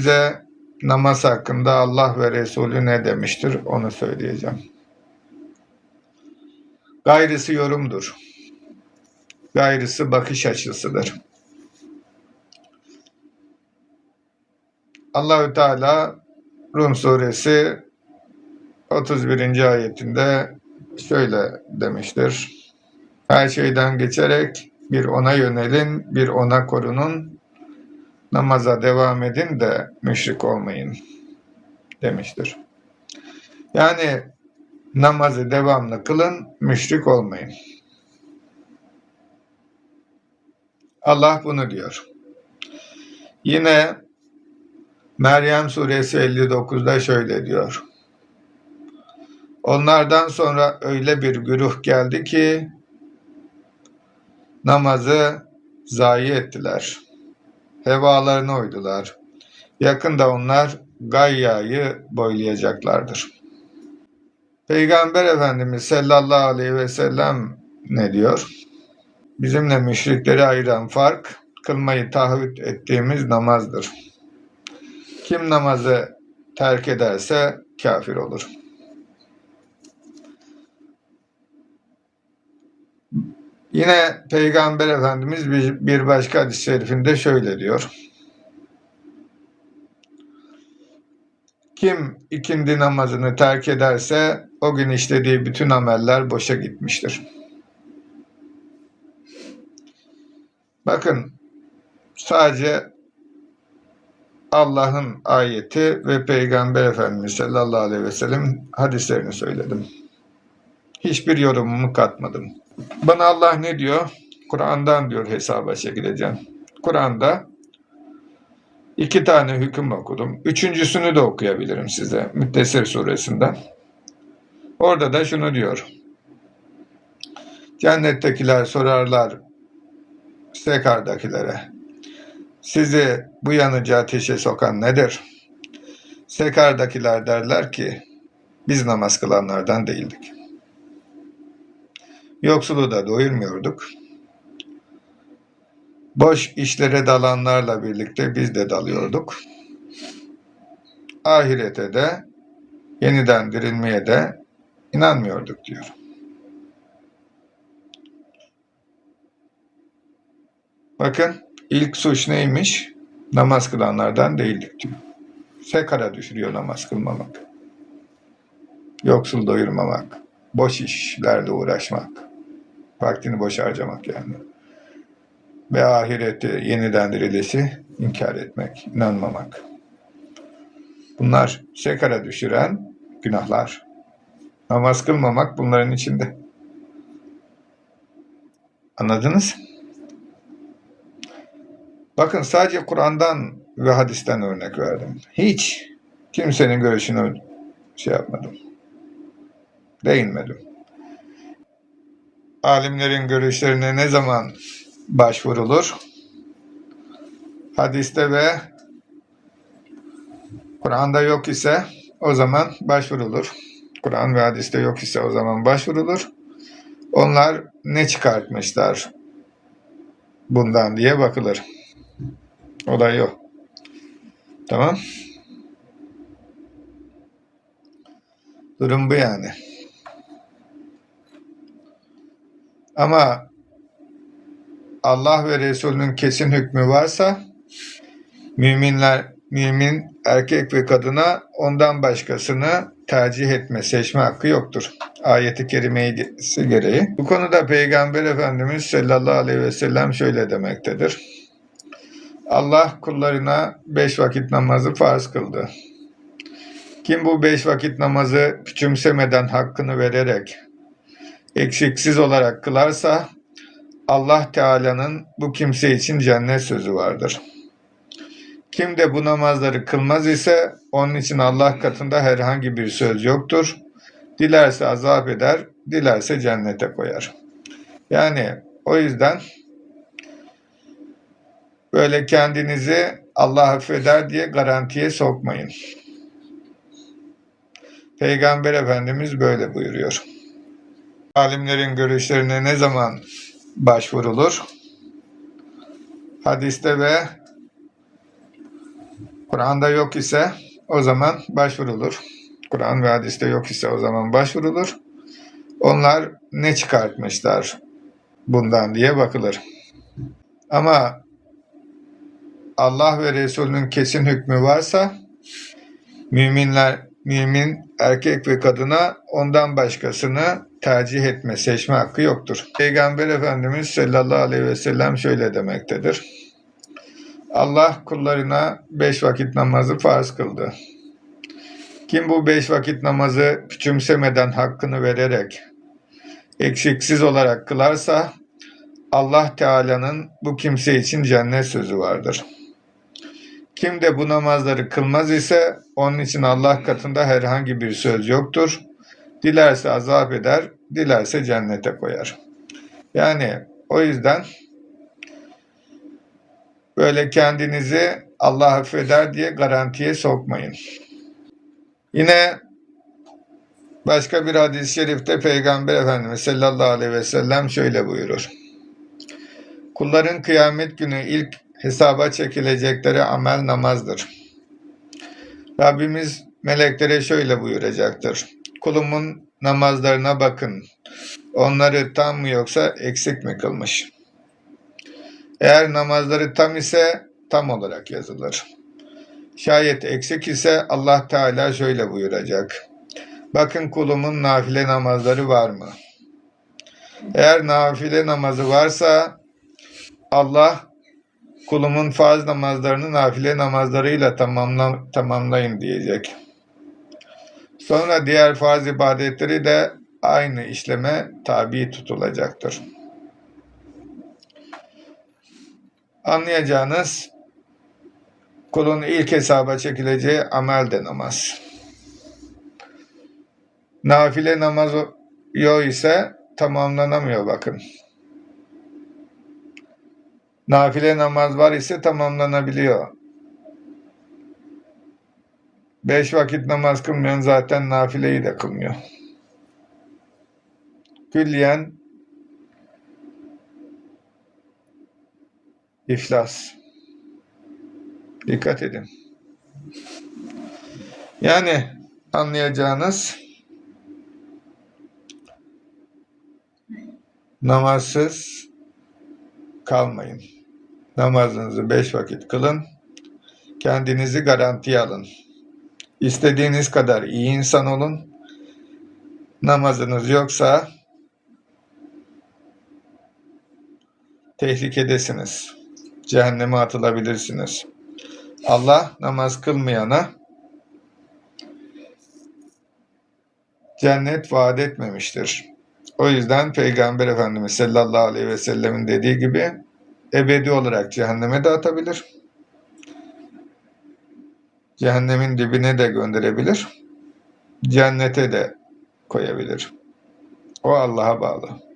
Size namaz hakkında Allah ve Resulü ne demiştir onu söyleyeceğim. Gayrısı yorumdur. Gayrısı bakış açısıdır. Allahü Teala Rum suresi 31. ayetinde şöyle demiştir. Her şeyden geçerek bir ona yönelin, bir ona korunun, namaza devam edin de müşrik olmayın demiştir. Yani namazı devamlı kılın, müşrik olmayın. Allah bunu diyor. Yine Meryem suresi 59'da şöyle diyor. Onlardan sonra öyle bir güruh geldi ki namazı zayi ettiler. Hevalarına uydular. Yakında onlar Gayya'yı boylayacaklardır. Peygamber Efendimiz sallallahu aleyhi ve sellem ne diyor? Bizimle müşrikleri ayıran fark kılmayı taahhüt ettiğimiz namazdır. Kim namazı terk ederse kafir olur. Yine Peygamber Efendimiz bir, başka hadis-i şerifinde şöyle diyor. Kim ikindi namazını terk ederse o gün işlediği bütün ameller boşa gitmiştir. Bakın sadece Allah'ın ayeti ve Peygamber Efendimiz sallallahu aleyhi ve sellem hadislerini söyledim. Hiçbir yorumumu katmadım. Bana Allah ne diyor? Kur'an'dan diyor hesaba çekileceğim. Kur'an'da iki tane hüküm okudum. Üçüncüsünü de okuyabilirim size. Müddessir suresinden. Orada da şunu diyor. Cennettekiler sorarlar Sekar'dakilere. Sizi bu yanıcı ateşe sokan nedir? Sekar'dakiler derler ki biz namaz kılanlardan değildik. Yoksulu da doyurmuyorduk. Boş işlere dalanlarla birlikte biz de dalıyorduk. Ahirete de yeniden dirilmeye de inanmıyorduk diyor. Bakın ilk suç neymiş? Namaz kılanlardan değildik diyor. Sekara düşürüyor namaz kılmamak. Yoksul doyurmamak. Boş işlerle uğraşmak. Vaktini boş harcamak yani. Ve ahirette yeniden dirilişi inkar etmek, inanmamak. Bunlar sekara düşüren günahlar. Namaz kılmamak bunların içinde. Anladınız? Bakın sadece Kur'an'dan ve hadisten örnek verdim. Hiç kimsenin görüşünü şey yapmadım. Değinmedim. Alimlerin görüşlerine ne zaman başvurulur? Hadiste ve Kur'an'da yok ise o zaman başvurulur. Kur'an ve hadiste yok ise o zaman başvurulur. Onlar ne çıkartmışlar bundan diye bakılır. Olay o. Tamam. Durum bu yani. Ama Allah ve Resulünün kesin hükmü varsa müminler mümin erkek ve kadına ondan başkasını tercih etme, seçme hakkı yoktur. Ayeti kerimesi gereği. Bu konuda Peygamber Efendimiz sallallahu aleyhi ve sellem şöyle demektedir. Allah kullarına beş vakit namazı farz kıldı. Kim bu beş vakit namazı küçümsemeden hakkını vererek eksiksiz olarak kılarsa Allah Teala'nın bu kimse için cennet sözü vardır. Kim de bu namazları kılmaz ise onun için Allah katında herhangi bir söz yoktur. Dilerse azap eder, dilerse cennete koyar. Yani o yüzden böyle kendinizi Allah affeder diye garantiye sokmayın. Peygamber Efendimiz böyle buyuruyor. Alimlerin görüşlerine ne zaman başvurulur? Hadiste ve Kur'an'da yok ise o zaman başvurulur. Kur'an ve hadiste yok ise o zaman başvurulur. Onlar ne çıkartmışlar bundan diye bakılır. Ama Allah ve Resulünün kesin hükmü varsa müminler mümin erkek ve kadına ondan başkasını tercih etme, seçme hakkı yoktur. Peygamber Efendimiz sallallahu aleyhi ve sellem şöyle demektedir. Allah kullarına beş vakit namazı farz kıldı. Kim bu beş vakit namazı küçümsemeden hakkını vererek eksiksiz olarak kılarsa Allah Teala'nın bu kimse için cennet sözü vardır. Kim de bu namazları kılmaz ise onun için Allah katında herhangi bir söz yoktur. Dilerse azap eder, dilerse cennete koyar. Yani o yüzden böyle kendinizi Allah affeder diye garantiye sokmayın. Yine başka bir hadis-i şerifte Peygamber Efendimiz sallallahu aleyhi ve sellem şöyle buyurur. Kulların kıyamet günü ilk hesaba çekilecekleri amel namazdır. Rabbimiz meleklere şöyle buyuracaktır. Kulumun namazlarına bakın. Onları tam mı yoksa eksik mi kılmış? Eğer namazları tam ise tam olarak yazılır. Şayet eksik ise Allah Teala şöyle buyuracak. Bakın kulumun nafile namazları var mı? Eğer nafile namazı varsa Allah kulumun farz namazlarını nafile namazlarıyla tamamla, tamamlayın diyecek. Sonra diğer farz ibadetleri de aynı işleme tabi tutulacaktır. Anlayacağınız kulun ilk hesaba çekileceği amel de namaz. Nafile namaz yok ise tamamlanamıyor bakın. Nafile namaz var ise tamamlanabiliyor. Beş vakit namaz kılmayan zaten nafileyi de kılmıyor. Külliyen iflas. Dikkat edin. Yani anlayacağınız namazsız kalmayın. Namazınızı beş vakit kılın. Kendinizi garantiye alın. İstediğiniz kadar iyi insan olun. Namazınız yoksa tehlikedesiniz. Cehenneme atılabilirsiniz. Allah namaz kılmayana cennet vaat etmemiştir. O yüzden Peygamber Efendimiz sallallahu aleyhi ve sellemin dediği gibi ebedi olarak cehenneme de atabilir. Cehennemin dibine de gönderebilir. Cennete de koyabilir. O Allah'a bağlı.